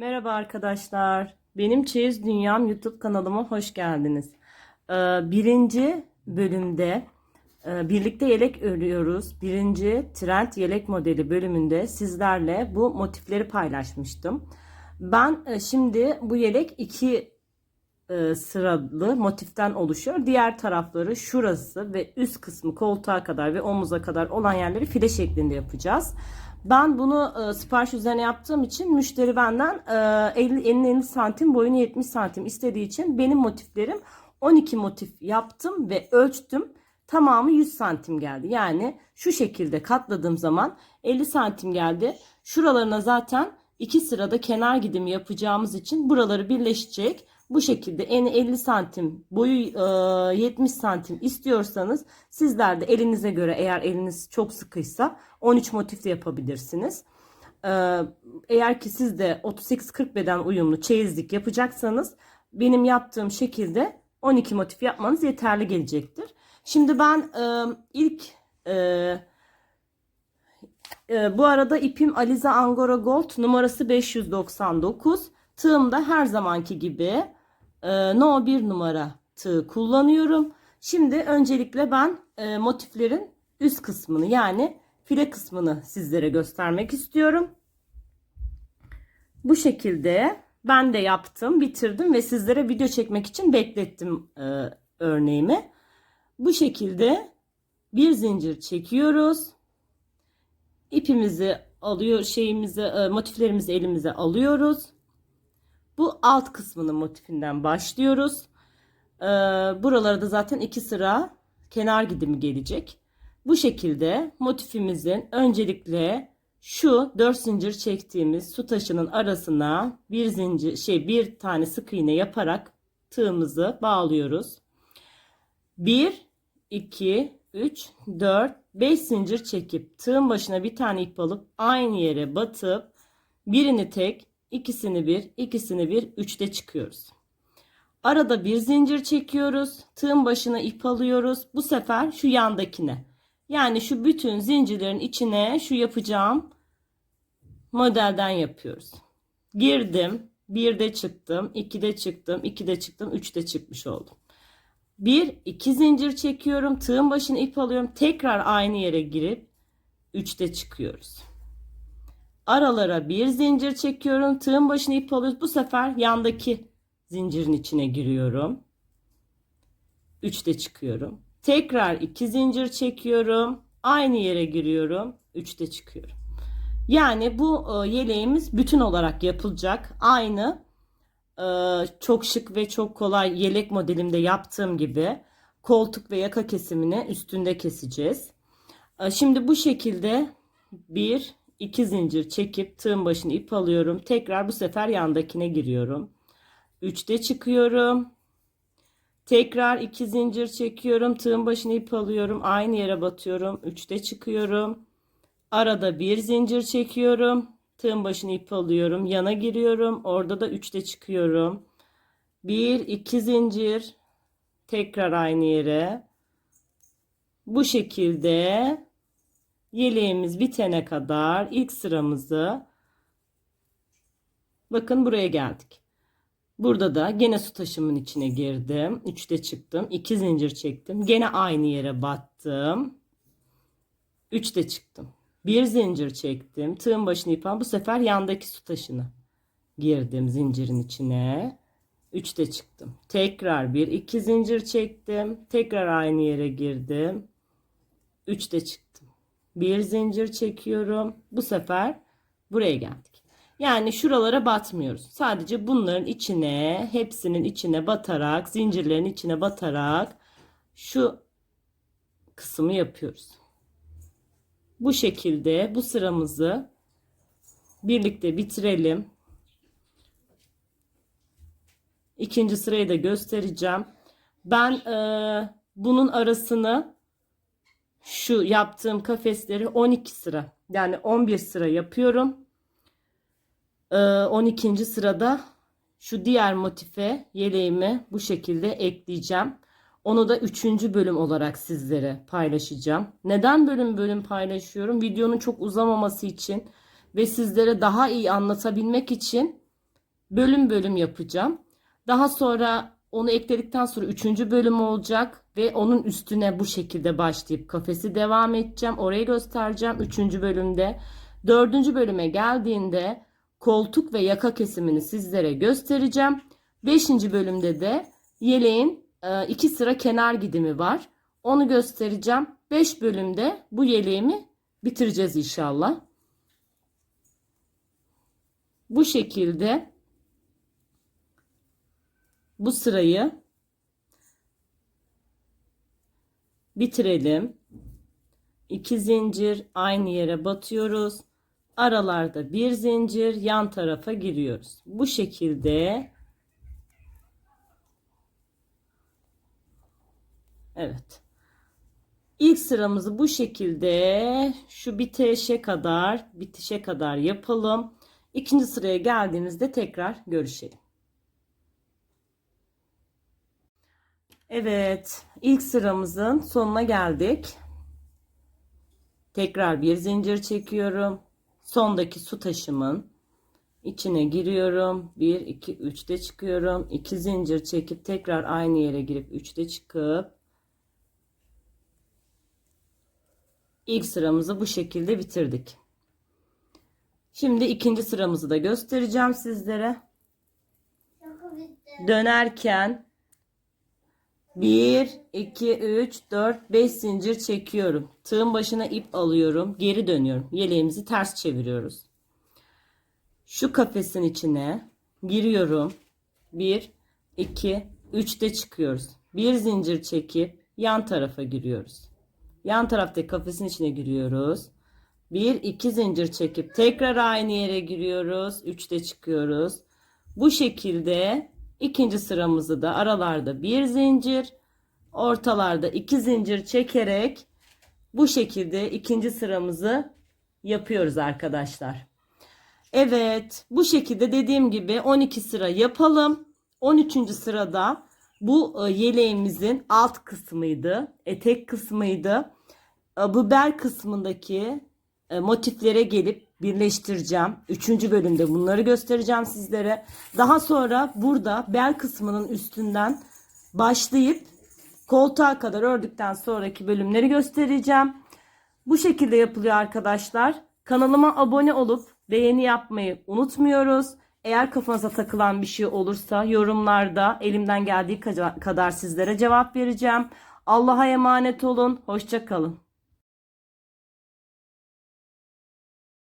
Merhaba arkadaşlar. Benim Çeyiz Dünyam YouTube kanalıma hoş geldiniz. Ee, birinci bölümde e, birlikte yelek örüyoruz. Birinci trend yelek modeli bölümünde sizlerle bu motifleri paylaşmıştım. Ben e, şimdi bu yelek iki e, sıralı motiften oluşuyor. Diğer tarafları şurası ve üst kısmı koltuğa kadar ve omuza kadar olan yerleri file şeklinde yapacağız. Ben bunu e, sipariş üzerine yaptığım için müşteri benden e, 50, 50 santim boyunu 70 santim istediği için benim motiflerim 12 motif yaptım ve ölçtüm. Tamamı 100 santim geldi. Yani şu şekilde katladığım zaman 50 santim geldi. Şuralarına zaten iki sırada kenar gidimi yapacağımız için buraları birleşecek. Bu şekilde eni 50 santim boyu e, 70 santim istiyorsanız sizler de elinize göre eğer eliniz çok sıkıysa 13 motif de yapabilirsiniz. E, eğer ki siz de 38-40 beden uyumlu çeyizlik yapacaksanız benim yaptığım şekilde 12 motif yapmanız yeterli gelecektir. Şimdi ben e, ilk e, bu arada ipim Alize Angora Gold numarası 599. Tığımda her zamanki gibi e, no 1 numara tığ kullanıyorum. Şimdi öncelikle ben e, motiflerin üst kısmını yani file kısmını sizlere göstermek istiyorum. Bu şekilde ben de yaptım, bitirdim ve sizlere video çekmek için beklettim e, örneğimi. Bu şekilde bir zincir çekiyoruz. İpimizi alıyor, şeyimizi, e, motiflerimizi elimize alıyoruz. Bu alt kısmının motifinden başlıyoruz. Ee, buralara da zaten iki sıra kenar gidimi gelecek. Bu şekilde motifimizin öncelikle şu 4 zincir çektiğimiz su taşının arasına bir zincir şey bir tane sık iğne yaparak tığımızı bağlıyoruz. 1 2 3 4 5 zincir çekip tığın başına bir tane ip alıp aynı yere batıp birini tek ikisini bir ikisini bir üçte çıkıyoruz. Arada bir zincir çekiyoruz. Tığın başına ip alıyoruz. Bu sefer şu yandakine. Yani şu bütün zincirlerin içine şu yapacağım modelden yapıyoruz. Girdim. Bir de çıktım. iki de çıktım. iki de çıktım. Üç de çıkmış oldum. Bir, iki zincir çekiyorum. Tığın başına ip alıyorum. Tekrar aynı yere girip üçte çıkıyoruz. Aralara bir zincir çekiyorum. Tığın başına ip alıyoruz. Bu sefer yandaki zincirin içine giriyorum. Üçte çıkıyorum. Tekrar iki zincir çekiyorum. Aynı yere giriyorum. Üçte çıkıyorum. Yani bu e, yeleğimiz bütün olarak yapılacak. Aynı çok şık ve çok kolay yelek modelimde yaptığım gibi koltuk ve yaka kesimini üstünde keseceğiz. E, şimdi bu şekilde bir 2 zincir çekip tığın başını ip alıyorum. Tekrar bu sefer yandakine giriyorum. 3'te çıkıyorum. Tekrar 2 zincir çekiyorum. Tığın başını ip alıyorum. Aynı yere batıyorum. 3'te çıkıyorum. Arada bir zincir çekiyorum. Tığın başını ip alıyorum. Yana giriyorum. Orada da 3'te çıkıyorum. 1 2 zincir. Tekrar aynı yere. Bu şekilde yeleğimiz bitene kadar ilk sıramızı bakın buraya geldik. Burada da gene su taşımın içine girdim. 3'te çıktım. 2 zincir çektim. Gene aynı yere battım. 3'te çıktım. Bir zincir çektim. Tığın başını ipan bu sefer yandaki su taşını girdim zincirin içine. 3'te çıktım. Tekrar bir iki zincir çektim. Tekrar aynı yere girdim. 3'te çıktım bir zincir çekiyorum. Bu sefer buraya geldik. Yani şuralara batmıyoruz. Sadece bunların içine, hepsinin içine batarak, zincirlerin içine batarak şu kısmı yapıyoruz. Bu şekilde bu sıramızı birlikte bitirelim. İkinci sırayı da göstereceğim. Ben e, bunun arasını şu yaptığım kafesleri 12 sıra yani 11 sıra yapıyorum. Ee, 12. sırada şu diğer motife yeleğimi bu şekilde ekleyeceğim. Onu da 3. bölüm olarak sizlere paylaşacağım. Neden bölüm bölüm paylaşıyorum? Videonun çok uzamaması için ve sizlere daha iyi anlatabilmek için bölüm bölüm yapacağım. Daha sonra onu ekledikten sonra üçüncü bölüm olacak ve onun üstüne bu şekilde başlayıp kafesi devam edeceğim. Orayı göstereceğim üçüncü bölümde. Dördüncü bölüme geldiğinde koltuk ve yaka kesimini sizlere göstereceğim. Beşinci bölümde de yeleğin e, iki sıra kenar gidimi var. Onu göstereceğim. Beş bölümde bu yeleğimi bitireceğiz inşallah. Bu şekilde bu sırayı bitirelim. İki zincir aynı yere batıyoruz. Aralarda bir zincir yan tarafa giriyoruz. Bu şekilde Evet. İlk sıramızı bu şekilde şu bitişe kadar bitişe kadar yapalım. İkinci sıraya geldiğimizde tekrar görüşelim. Evet, ilk sıramızın sonuna geldik. Tekrar bir zincir çekiyorum. Sondaki su taşımın içine giriyorum. 1 2 3'te çıkıyorum. 2 zincir çekip tekrar aynı yere girip 3'te çıkıp ilk sıramızı bu şekilde bitirdik. Şimdi ikinci sıramızı da göstereceğim sizlere. Dönerken 1, 2, 3, 4, 5 zincir çekiyorum. Tığın başına ip alıyorum. Geri dönüyorum. Yeleğimizi ters çeviriyoruz. Şu kafesin içine giriyorum. 1, 2, 3'te çıkıyoruz. Bir zincir çekip yan tarafa giriyoruz. Yan taraftaki kafesin içine giriyoruz. 1 2 zincir çekip tekrar aynı yere giriyoruz. 3'te çıkıyoruz. Bu şekilde ikinci sıramızı da aralarda bir zincir, ortalarda iki zincir çekerek bu şekilde ikinci sıramızı yapıyoruz arkadaşlar. Evet, bu şekilde dediğim gibi 12 sıra yapalım. 13. sırada bu e, yeleğimizin alt kısmıydı, etek kısmıydı. E, Bu bel kısmındaki e, motiflere gelip birleştireceğim. Üçüncü bölümde bunları göstereceğim sizlere. Daha sonra burada bel kısmının üstünden başlayıp koltuğa kadar ördükten sonraki bölümleri göstereceğim. Bu şekilde yapılıyor arkadaşlar. Kanalıma abone olup beğeni yapmayı unutmuyoruz. Eğer kafanıza takılan bir şey olursa yorumlarda elimden geldiği kadar sizlere cevap vereceğim. Allah'a emanet olun. Hoşça kalın.